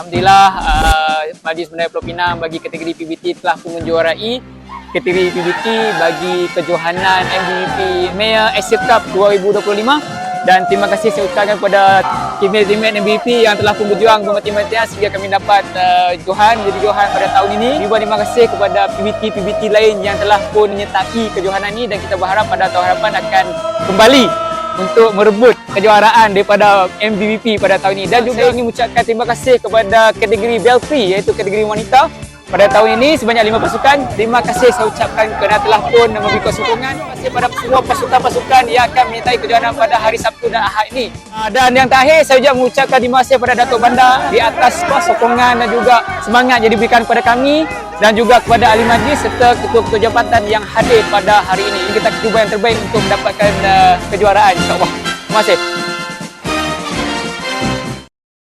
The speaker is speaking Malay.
Alhamdulillah uh, Majlis Bendaya Pulau Pinang bagi kategori PBT telah pun menjuarai kategori PBT bagi kejohanan MVP Mayor Asia Cup 2025 dan terima kasih saya ucapkan kepada teammate-teammate MVP yang telah pun berjuang bermati-matian sehingga kami dapat uh, johan jadi johan pada tahun ini. Juga terima kasih kepada PBT-PBT lain yang telah pun menyertai kejohanan ini dan kita berharap pada tahun hadapan akan kembali untuk merebut kejuaraan daripada MVP pada tahun ini. Dan juga ingin mengucapkan terima kasih kepada kategori Belfry iaitu kategori wanita pada tahun ini sebanyak lima pasukan terima kasih saya ucapkan kerana telah pun memberikan sokongan kepada semua pasukan-pasukan yang akan menyertai kejuaraan pada hari Sabtu dan Ahad ini. Ah, dan yang terakhir saya juga mengucapkan terima kasih kepada Datuk Bandar di atas sokongan dan juga semangat yang diberikan kepada kami dan juga kepada ahli majlis serta ketua-ketua jabatan yang hadir pada hari ini. Kita cuba yang terbaik untuk mendapatkan uh, kejuaraan terima kasih